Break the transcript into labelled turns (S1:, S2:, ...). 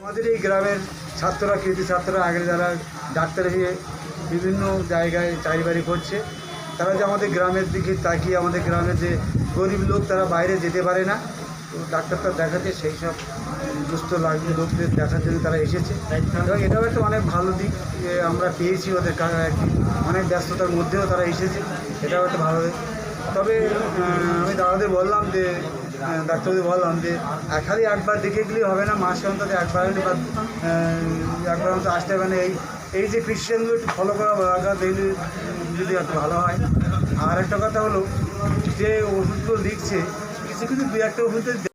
S1: আমাদের এই গ্রামের ছাত্ররা, কৃতি ছাত্ররা আগে যারা ডাক্তার হয়ে বিভিন্ন জায়গায় চাকরি বাড়ি করছে, তারা যে আমাদের গ্রামের দিকে তাকিয়ে আমাদের গ্রামের যে গরিব লোক, তারা বাইরে যেতে পারে না। ডাক্তারটা দেখাতে সেই সব দুস্থ লাগবে লোকদের দেখার জন্য তারা এসেছে। এবং এটাও একটা অনেক ভালো দিক আমরা পেয়েছি ওদের অনেক ব্যস্ততার মধ্যেও তারা এসেছে, এটাও একটা ভালো দিক। তবে আমি দাদাদের বললাম যে ডাক্তারদের বললাম যে খালি একবার দেখে গেলেই হবে না, মাসে অন্তত একবার বা একবার অন্তত আসতে হবে না। এই এই যে ক্রিশ্চিয়ানগুলো একটু ফলো করা দরকার, দেখলে যদি একটু ভালো হয়। আর একটা কথা হলো, যে ওষুধগুলো লিখছে কিছু কিছু দু একটা ওষুধের